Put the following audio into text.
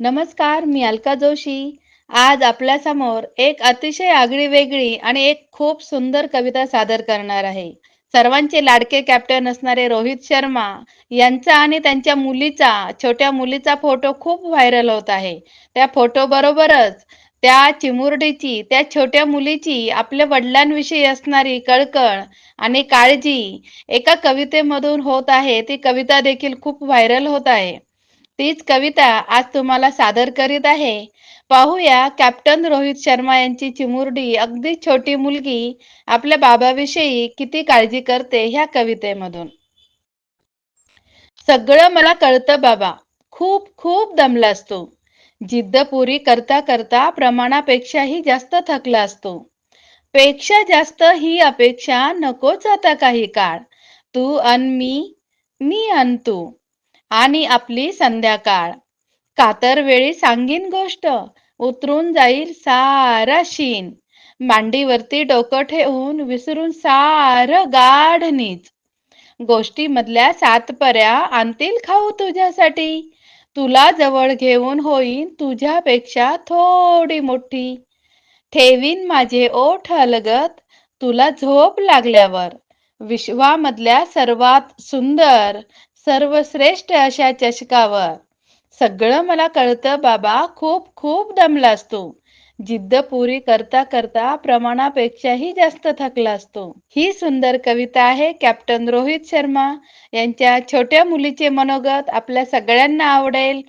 नमस्कार मी अलका जोशी. आज आपल्यासमोर एक अतिशय आगळी वेगळी आणि एक खूप सुंदर कविता सादर करणार आहे. सर्वांचे लाडके कॅप्टन असणारे रोहित शर्मा यांचा आणि त्यांच्या मुलीचा छोट्या मुलीचा फोटो खूप व्हायरल होत आहे. त्या फोटो बरोबरच त्या चिमुरडीची त्या छोट्या मुलीची आपल्या वडिलांविषयी असणारी कळकळ आणि काळजी एका कवितेमधून होत आहे. ती कविता देखील खूप व्हायरल होत आहे. तीच कविता आज तुम्हाला सादर करीत आहे. पाहूया कॅप्टन रोहित शर्मा यांची चिमुरडी अगदी छोटी मुलगी आपल्या बाबाविषयी किती काळजी करते ह्या कवितेमधून. सगळं मला कळतं बाबा खूप खूप दमला असतो. जिद्द पुरी करता करता प्रमाणापेक्षाही जास्त थकला असतो. पेक्षा जास्त ही अपेक्षा नकोच आता काही काळ. तू अन मी मी अन तू. आणि आपली संध्याकाळ. कातर वेळी सांगीन गोष्ट उतरून जाईल सारा शीन मांडीवरती डोकं ठेवून विसरून सार गाढ नीच. सात पर्या आणतील खाऊ तुझ्यासाठी. तुला जवळ घेऊन होईन तुझ्यापेक्षा थोडी मोठी. ठेवीन माझे ओठ अलगत तुला झोप लागल्यावर. विश्वामधल्या सर्वात सुंदर सर्वश्रेष्ठ अशा चषकावर. सगळं मला कळतं बाबा खूप खूप दमलास तू. जिद्द पुरी करता करता प्रमाणापेक्षाही जास्त थकला असतो ही सुंदर कविता आहे कॅप्टन रोहित शर्मा. यांच्या छोट्या मुलीचे मनोगत आपल्या सगळ्यांना आवडेल.